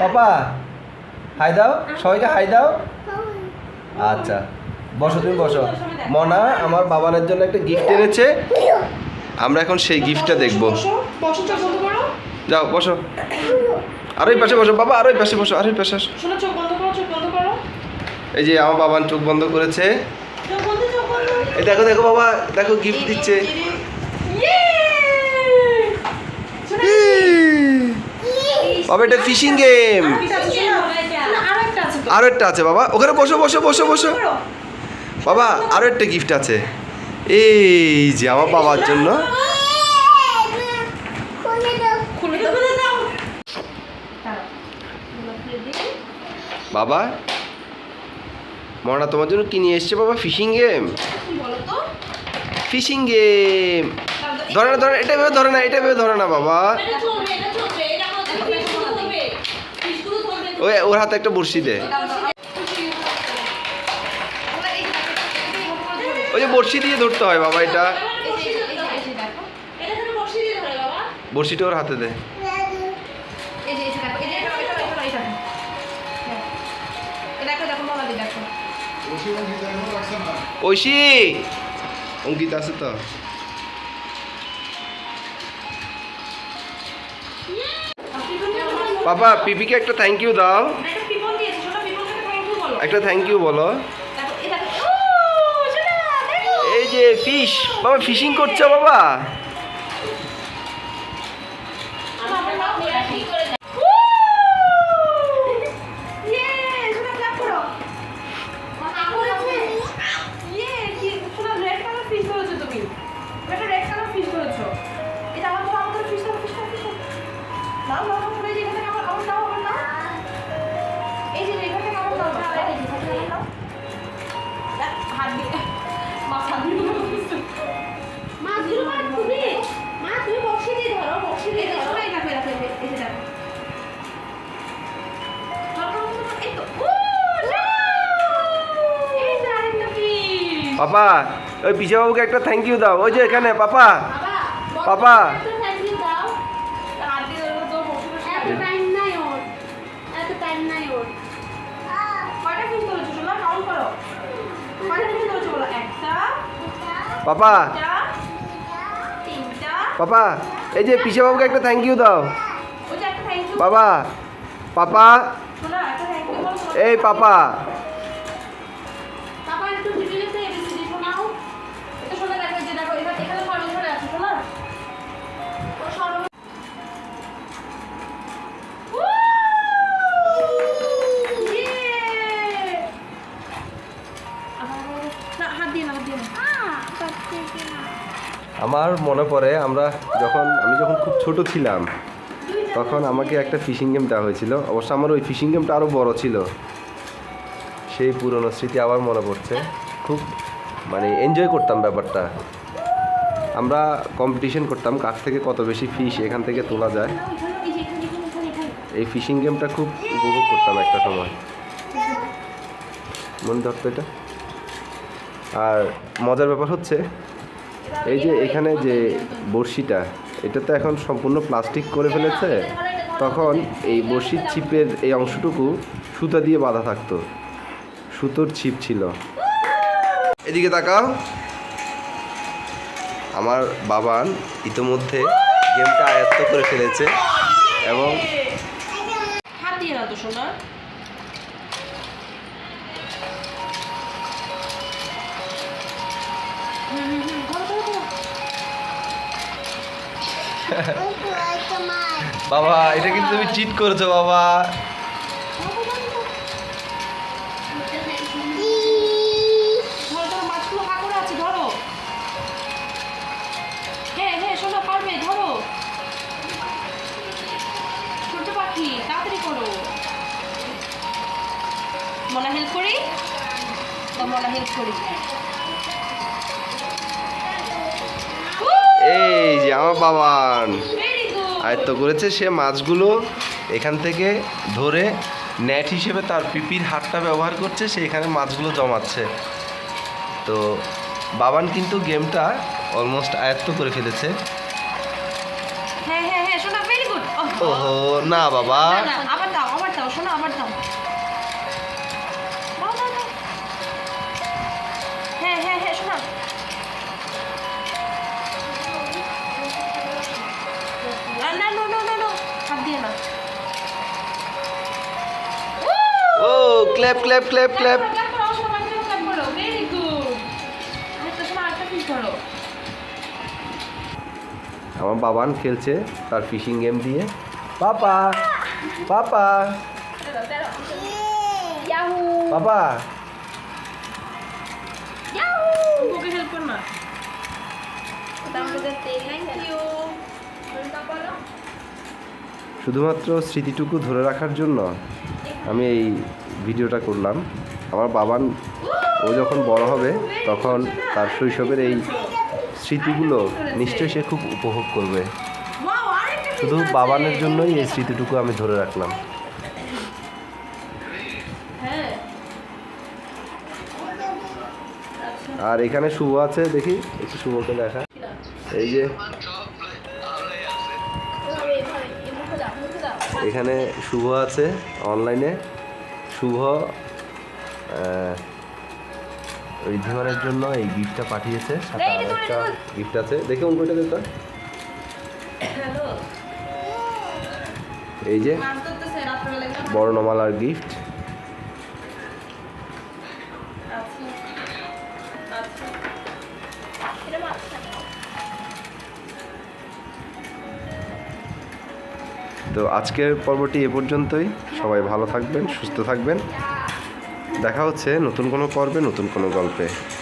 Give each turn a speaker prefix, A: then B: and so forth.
A: পাপা high দাও সবাইকে high দাও। আচ্ছা বসো তুমি বসো। মনা আমার বাবানের জন্য একটা গিফট এনেছে। আমরা এখন সেই গিফটটা দেখব। যাও বসো। আর ওই পাশে বসো বাবা আর ওই পাশে বসো আর ওই পাশে এই যে আমার বাবান চোখ বন্ধ করেছে। এই দেখো দেখো বাবা দেখো গিফট দিচ্ছে
B: ইয়ে শোনো
A: বাবা, এটা ফিশিং গেম আরও একটা আছে বাবা, ওখানে বসো বসো বসো বসো। বাবা আরও একটা গিফট আছে। এই যে আমার বাবার জন্য। বাবা মনা তোমার জন্য কি নিয়ে এসছে বাবা? ফিশিং গেম ফিশিং গেম ধরে না, ধরে এটা ভেবে ধরে না, এটা ভেবে ধরে না বাবা। ওই, ওর হাতে একটা বড়শি দে। ওই যে বড়শি দিয়ে ধরতে হয় বাবা এটা। বড়শিটা ওর হাতে দে। ঐশী! যে আছে যে বাবা পিপিকে একটা থ্যাংক ইউ দাও।
B: একটা থ্যাংক ইউ বলো। এই
A: যে ফিশ বাবা ফিশিং করছ বাবা।
B: নাও নাও নাও এই এখানে আমার আমার নাও আমার নাও। এই যে এখানে নাও নাও এই যে এখানে আমার নাও। হাত দিয়ে মাছ হাত দিয়ে ধরো।
C: মাছগুলো মা তুমি বসে দিয়ে ধরো বসে দিয়ে ধরো।
B: এই দেখো এই দেখো এই যে- দেখো। ধরো, ধরো, ধরো, এই তো। ও এই যে আরেকটা fish।
A: পাপা ওই পিসা বাবুকে একটা থ্যাংক ইউ দাও। ওই যে এখানে পাপা। পাপা। পাপা। পাপা এই যে পিসে বাবুকে একটা থ্যাংক ইউ দাও। বাবা পাপা। এই পাপা। আমার মনে পড়ে আমরা যখন, আমি যখন খুব ছোট ছিলাম, তখন আমাকে একটা ফিশিং গেম দেওয়া হয়েছিল। অবশ্য আমার ওই ফিশিং গেমটা আরও বড় ছিল। সেই পুরনো স্মৃতি আবার মনে পড়ছে। খুব মানে এনজয় করতাম ব্যাপারটা। আমরা কম্পিটিশন করতাম কাছ থেকে কত বেশি ফিশ এখান থেকে তোলা যায়।
B: এই
A: ফিশিং গেমটা খুব উপভোগ করতাম একটা সময়। মনে ধরতো এটা? আর মজার ব্যাপার হচ্ছে এই যে এখানে যে বড়শিটা, এটা তো এখন সম্পূর্ণ প্লাস্টিক করে ফেলেছে। তখন এই বড়শির ছিপের এই অংশটুকু সুতা দিয়ে বাঁধা থাকতো। সুতোর ছিপ ছিল। এদিকে তাকাও। আমার বাবান ইতোমধ্যে গেমটা আয়ত্ত করে ফেলেছে এবং
B: না তো
A: বাবা, এটা কিন্তু তুমি চিট করেছ, বাবা।
B: ধরো ধরো। মাছগুলো হা করে আছে ধরো। হ্যাঁ হ্যাঁ মনে হেল্প করি? তো মনে হেল্প করি।
A: এই যে আমার বাবান। আয়ত্ত করেছে সে মাছগুলো এখান থেকে ধরে নেট হিসেবে তার পিপির হাতটা ব্যবহার করছে সে এখানে মাছগুলো জমাচ্ছে। তো বাবান কিন্তু গেমটা অলমোস্ট আয়ত্ত করে ফেলেছে।
B: হ্যাঁ হ্যাঁ হ্যাঁ শোনা
A: ওহো না বাবা।
B: না না আবার দাও আবার
A: ও ক্ল্যাপ ক্ল্যাপ ক্ল্যাপ
B: ক্ল্যাপ
A: আমার বাবান খেলছে তার ফিশিং গেম দিয়ে। পাপা পাপা। পাপা।
B: হেল্প করমা
A: শুধুমাত্র স্মৃতিটুকু ধরে রাখার জন্য আমি এই ভিডিওটা করলাম। আমার বাবান, ও যখন বড় হবে, তখন তার শৈশবের এই স্মৃতিগুলো নিশ্চয়ই সে খুব উপভোগ করবে। শুধু বাবানের জন্যই এই স্মৃতিটুকু আমি ধরে রাখলাম। আর এখানে শুভ আছে, দেখি, একটু শুভকে দেখা। এই যে এখানে শুভ আছে অনলাইনে। শুভ ওই ঋদ্ধিমানের জন্য এই গিফটটা পাঠিয়েছে। সাথে একটা গিফট আছে। দেখে অঙ্কটা দেখো। এই যে বর্ণমালার গিফট তো আজকের পর্বটি এ পর্যন্তই। সবাই ভালো থাকবেন, সুস্থ থাকবেন। দেখা হচ্ছে নতুন কোনো পর্বে, নতুন কোনো গল্পে।